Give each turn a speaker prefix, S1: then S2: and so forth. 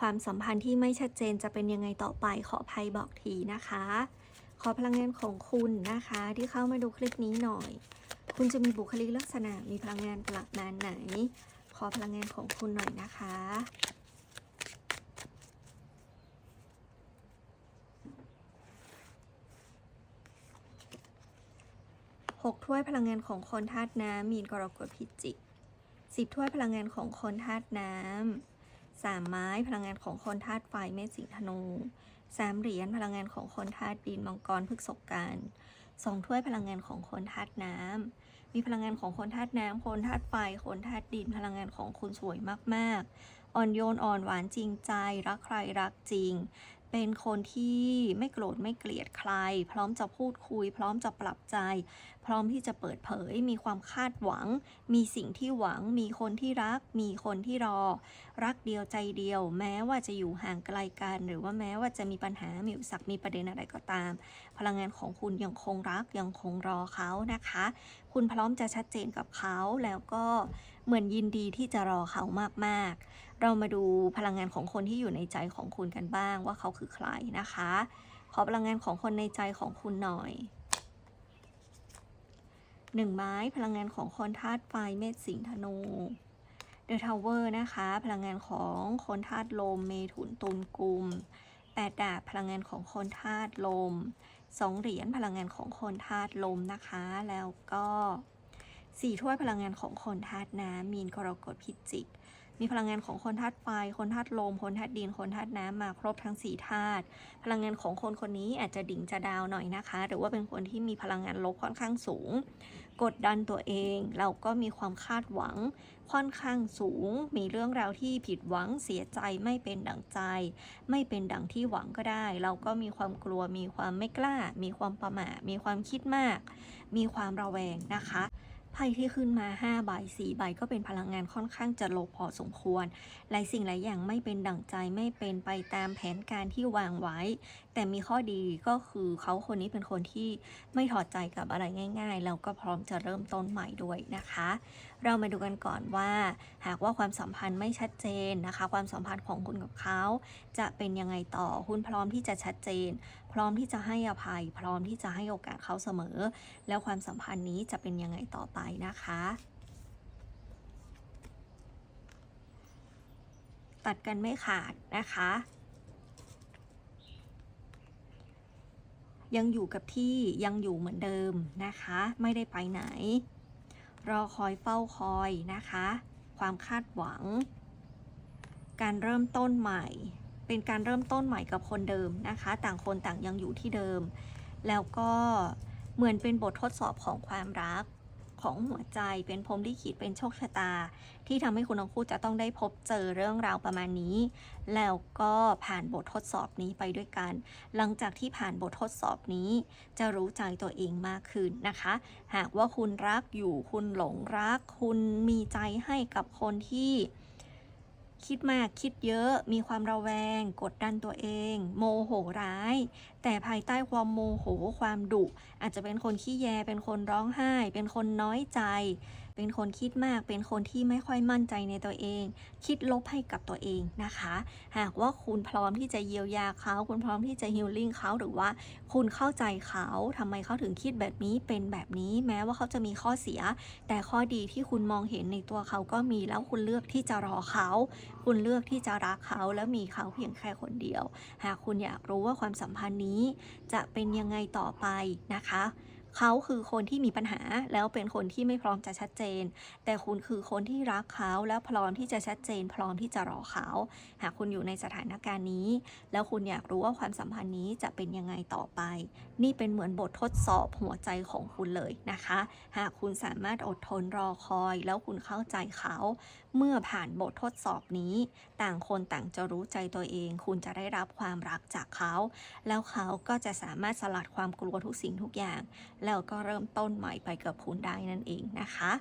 S1: ความสัมพันธ์ที่ไม่ชัดเจนจะเป็นยังไงต่อไปขออภัยบอกทีนะคะ ขอพลังงานของคุณนะคะ ที่เข้ามาดูคลิปนี้หน่อย คุณจะมีบุคลิกลักษณะมีพลังงานประมาณไหน ขอพลังงานของคุณหน่อยนะคะหกถ้วยพลังงานของคนธาตุน้ำมีนกรกฎพิจิกสิบถ้วยพลังงานของคนธาตุน้ำ สามไม้พลังงานของคนธาตุไฟเมษสิงธนูสามเหรียญพลังงานของคนธาตุดินมังกรพฤกษกกันสองถ้วยพลังงานของคนธาตุน้ำมีพลังงานของคนธาตุน้ำคนธาตุไฟ คนธาตุดิน พลังงานของคุณสวยมากๆ อ่อนโยนอ่อนหวานจริงใจ รักใครรักจริง เป็นคนที่ไม่โกรธไม่เกลียดใคร พร้อมจะพูดคุย พร้อมจะปรับใจ พร้อมที่จะเปิดเผย มีความคาดหวัง มีสิ่งที่หวัง มีคนที่รัก มีคนที่รอ รักเดียวใจเดียว แม้ว่าจะอยู่ห่างไกลกัน หรือว่าแม้ว่าจะมีปัญหา มีอุปสรรค มีประเด็นอะไรก็ตาม พลังงานของคุณยังคงรักยังคงรอเขานะคะคุณพร้อมจะชัดเจนกับเขาแล้วก็เหมือนยินดีที่จะรอเขามากๆ เรามาดูพลังงานของคนที่อยู่ในใจของคุณกันบ้างว่าเขาคือใครนะคะ ขอพลังงานของคนในใจของคุณหน่อยหนึ่งไม้พลังงานของคนธาตุไฟเมษสิงห์ธนูเดอะทาวเวอร์นะคะ พลังงานของคนธาตุลม เมถุนตุลกุมแปดดาบพลังงานของคนธาตุลม สองเหรียญพลังงานของคนธาตุลมนะคะ แล้วก็สี่ถ้วยพลังงานของคนธาตุน้ำมีนกรกฎพิจิก มีพลังงานของคนธาตุไฟ คนธาตุลม คนธาตุดิน คนธาตุน้ำมาครบทั้งสี่ธาตุ พลังงานของคนคนนี้อาจจะดิ่งจะดาวหน่อยนะคะ หรือว่าเป็นคนที่มีพลังงานลบค่อนข้างสูง กดดันตัวเอง เราก็มีความคาดหวัง ค่อนข้างสูง มีเรื่องราวที่ผิดหวังเสียใจไม่เป็นดั่งใจ ไม่เป็นดั่งที่หวังก็ได้ เราก็มีความกลัวมีความไม่กล้า มีความประหม่ามีความคิดมาก มีความระแวงนะคะ ไพ่ที่ขึ้นมา5ใบ4ใบก็เป็นพลังงานค่อนข้างจะลบพอสมควร หลายสิ่งหลายอย่างไม่เป็นดั่งใจไม่เป็นไปตามแผนการที่วางไว้ แต่มีข้อดีก็คือเขาคนนี้เป็นคนที่ไม่ถอดใจกับอะไรง่าย ๆ แล้วก็พร้อมจะเริ่มต้นใหม่ด้วยนะคะ เรามาดูกันก่อนว่า หากว่าความสัมพันธ์ไม่ชัดเจนนะคะ ความสัมพันธ์ของคุณกับเขาจะเป็นยังไงต่อคุณพร้อมที่จะชัดเจน พร้อมที่จะให้อภัย พร้อมที่จะให้โอกาสเขาเสมอ แล้วความสัมพันธ์นี้จะเป็นยังไงต่อไปนะคะ ตัดกันไม่ขาดนะคะ ยังอยู่กับที่ยังอยู่เหมือนเดิมนะคะ ไม่ได้ไปไหน รอคอยเฝ้าคอยนะคะ ความคาดหวัง การเริ่มต้นใหม่ เป็นการเริ่มต้นใหม่กับคนเดิมนะคะ ต่างคนต่างยังอยู่ที่เดิม แล้วก็เหมือนเป็นบททดสอบของความรักของหัวใจเป็นพรมลิขิตเป็นโชคชะตา ที่ทำให้คุณทั้งคู่จะต้องได้พบเจอเรื่องราวประมาณนี้ แล้วก็ผ่านบททดสอบนี้ไปด้วยกัน หลังจากที่ผ่านบททดสอบนี้ จะรู้ใจตัวเองมากขึ้นนะคะ หากว่าคุณรักอยู่คุณหลงรัก คุณมีใจให้กับคนที่ คิดมากคิดเยอะ มีความระแวง กดดันตัวเอง โมโหร้าย แต่ภายใต้ความโมโหความดุ อาจจะเป็นคนขี้แยเป็นคนร้องไห้ เป็นคนน้อยใจ เป็นคนคิดมาก เป็นคนที่ไม่ค่อยมั่นใจในตัวเอง คิดลบให้กับตัวเองนะคะ หากว่าคุณพร้อมที่จะเยียวยาเขา คุณพร้อมที่จะฮิลลิ่งเขาหรือว่าคุณเข้าใจเขาทำไมเขาถึงคิดแบบนี้เป็นแบบนี้แม้ว่าเขาจะมีข้อเสีย แต่ข้อดีที่คุณมองเห็นในตัวเขาก็มีแล้วคุณเลือกที่จะรอเขา คุณเลือกที่จะรักเขาแล้วมีเขาเพียงแค่คนเดียว หากคุณอยากรู้ว่าความสัมพันธ์นี้จะเป็นยังไงต่อไปนะคะ เขาคือคนที่มีปัญหาแล้วเป็นคนที่ไม่พร้อมจะชัดเจน แต่คุณคือคนที่รักเขาแล้วพร้อมที่จะชัดเจน พร้อมที่จะรอเขา หากคุณอยู่ในสถานการณ์นี้ แล้วคุณอยากรู้ว่าความสัมพันธ์นี้จะเป็นยังไงต่อไป นี่เป็นเหมือนบททดสอบหัวใจของคุณเลยนะคะ หากคุณสามารถอดทนรอคอย แล้วคุณเข้าใจเขา เมื่อผ่านบททดสอบนี้ ต่างคนต่างจะรู้ใจตัวเอง คุณจะได้รับความรักจากเขา แล้วเขาก็จะสามารถสลัดความกลัวทุกสิ่งทุกอย่างแล้วก็เริ่มต้นใหม่ไปกับคุณได้นั่นเองนะคะ